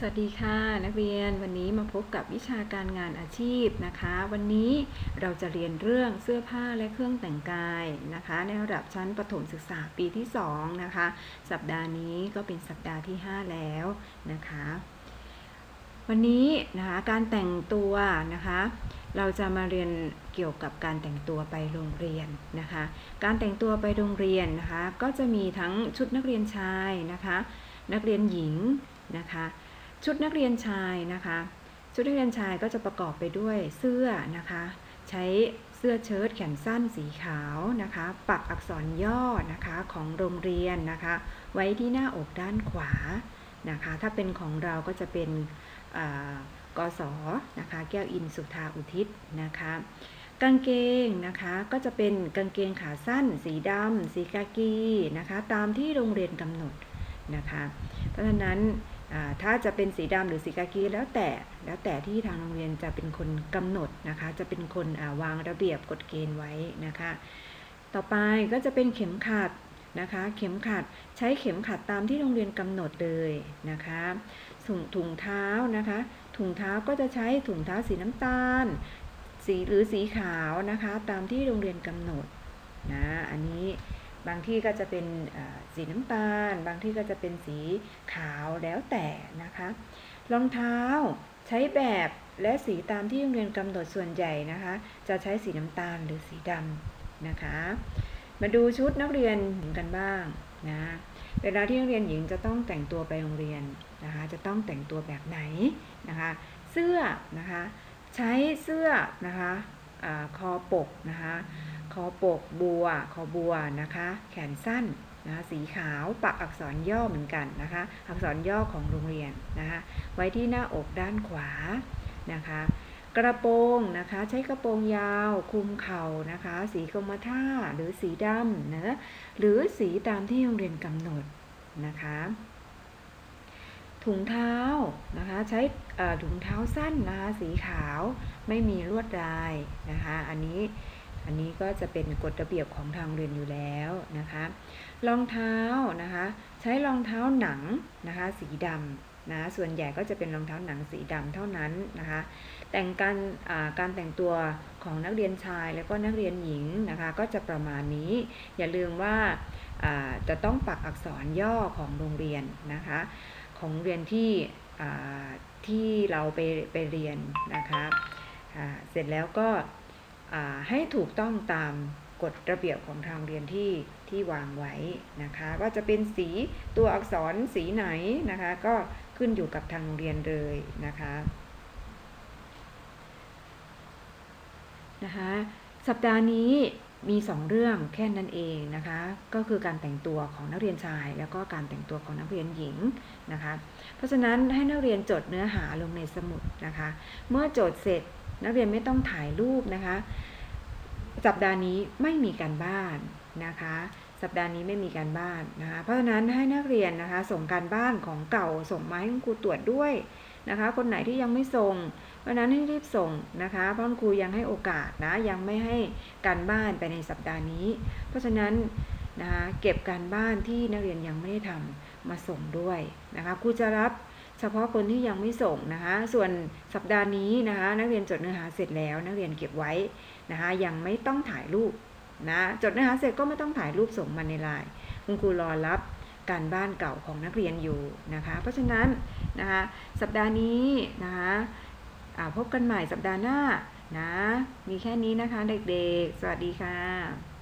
สวัสดีค่ะ นักเรียนวันนี้มาพบกับวิชาการงานอาชีพนะคะ วันนี้เราจะเรียนเรื่องเสื้อผ้าและเครื่องแต่งกายนะคะ ในระดับชั้นประถมศึกษาปีที่ 2 นะคะ สัปดาห์นี้ก็เป็นสัปดาห์ที่ 5 แล้วนะคะ วันนี้นะคะการแต่งตัวนะคะ เราจะมาเรียนเกี่ยวกับการแต่งตัวไปโรงเรียนนะคะ การแต่งตัวไปโรงเรียนนะคะ ก็จะมีทั้งชุดนักเรียนชายนะคะ นักเรียนหญิงนะคะ ชุดนักเรียนชายนะคะ ชุดนักเรียนชายก็จะประกอบไปด้วยเสื้อนะคะ ใช้เสื้อเชิ้ตแขนสั้นสีขาวนะคะ ปักอักษรย่อนะคะของโรงเรียนนะคะ ไว้ที่หน้าอกด้านขวานะคะ ถ้าเป็นของเราก็จะเป็นกศนะคะ แก้วอินสุธาอุทิศนะคะ กางเกงนะคะก็จะเป็นกางเกงขาสั้น สีดำสีกากีนะคะ ตามที่โรงเรียนกำหนดนะคะ เพราะฉะนั้น ถ้าจะเป็นสีดำหรือสีกากีแล้วแต่แล้วแต่ที่ทางโรงเรียนจะเป็นคนกำหนดนะคะ จะเป็นคนวางระเบียบกฎเกณฑ์ไว้นะคะ ต่อไปก็จะเป็นเข็มขัดนะคะ เข็มขัดใช้เข็มขัดตามที่โรงเรียนกำหนดเลยนะคะถุงถุงเท้านะคะ ถุงเท้าก็จะใช้ถุงเท้าสีน้ำตาล สีหรือสีขาวนะคะ ตามที่โรงเรียนกำหนดนะอันนี้ บางที่ก็จะเป็นสีน้ำตาล บางที่ก็จะเป็นสีขาวแล้วแต่นะคะ รองเท้าใช้แบบและสีตามที่โรงเรียนกำหนดส่วนใหญ่นะคะ จะใช้สีน้ำตาลหรือสีดำนะคะ มาดูชุดนักเรียนหญิงกันบ้างนะเวลาที่นักเรียนหญิงจะต้องแต่งตัวไปโรงเรียนนะคะ จะต้องแต่งตัวแบบไหนนะคะ เสื้อนะคะ ใช้เสื้อนะคะอคอปกนะคะ อปกบัวคอบัวนะคะ แขนสั้นนะคะสีขาวปักอักษรย่อเหมือนกันนะคะ อักษรย่อของโรงเรียนนะคะ ไว้ที่หน้าอกด้านขวานะคะ กระโปรงนะคะใช้กระโปรงยาวคุมเข่านะคะ สีกรมท่าหรือสีดำนะหรือสีตามที่โรงเรียนกำหนดนะคะถุงเท้านะคะใช้ถุงเท้าสั้นนะคะสีขาวไม่มีลวดลายนะคะอันนี้ อันนี้ก็จะเป็นกฎระเบียบของทางเรียนอยู่แล้วนะคะรองเท้านะคะใช้รองเท้าหนังนะคะสีดำนะส่วนใหญ่ก็จะเป็นรองเท้าหนังสีดำเท่านั้นนะคะแต่งการการแต่งตัวของนักเรียนชายแล้วก็นักเรียนหญิงนะคะก็จะประมาณนี้ อย่าลืมว่าจะต้องปักอักษรย่อของโรงเรียนนะคะของเรียนที่ที่เราไปไปเรียนนะคะเสร็จแล้วก็ ให้ถูกต้องตามกฎระเบียบของทางเรียนที่ที่วางไว้นะคะ ว่าจะเป็นสีตัวอักษรสีไหนนะคะ ก็ขึ้นอยู่กับทางเรียนเลยนะคะนะคะสัปดาห์นี้มี 2 เรื่องแค่นั้นเองนะคะ ก็คือการแต่งตัวของนักเรียนชาย แล้วก็การแต่งตัวของนักเรียนหญิงนะคะ เพราะฉะนั้นให้นักเรียนจดเนื้อหาลงในสมุดนะคะ เมื่อจดเสร็จ นักเรียนไม่ต้องถ่ายรูปนะคะ สัปดาห์นี้ไม่มีการบ้านนะคะ สัปดาห์นี้ไม่มีการบ้านนะคะ เพราะฉะนั้นให้นักเรียนนะคะ ส่งการบ้านของเก่าส่งมาให้คุณครูตรวจด้วยนะคะ คนไหนที่ยังไม่ส่ง เพราะนั้นให้รีบส่งนะคะ เพราะครูยังให้โอกาสนะ ยังไม่ให้การบ้านไปในสัปดาห์นี้ เพราะฉะนั้นนะคะ เก็บการบ้านที่นักเรียนยังไม่ได้ทำมาส่งด้วยนะคะ ครูจะรับ เฉพาะคนที่ยังไม่ส่งนะคะ ส่วนสัปดาห์นี้นะคะ นักเรียนจดเนื้อหาเสร็จแล้ว นักเรียนเก็บไว้นะคะ ยังไม่ต้องถ่ายรูปนะจดเนื้อหาเสร็จก็ไม่ต้องถ่ายรูปส่งมาในไลน์คุณครูรอรับการบ้านเก่าของนักเรียนอยู่นะคะ เพราะฉะนั้นนะคะสัปดาห์นี้นะคะพบกันใหม่สัปดาห์หน้านะมีแค่นี้นะคะเด็กๆ สวัสดีค่ะ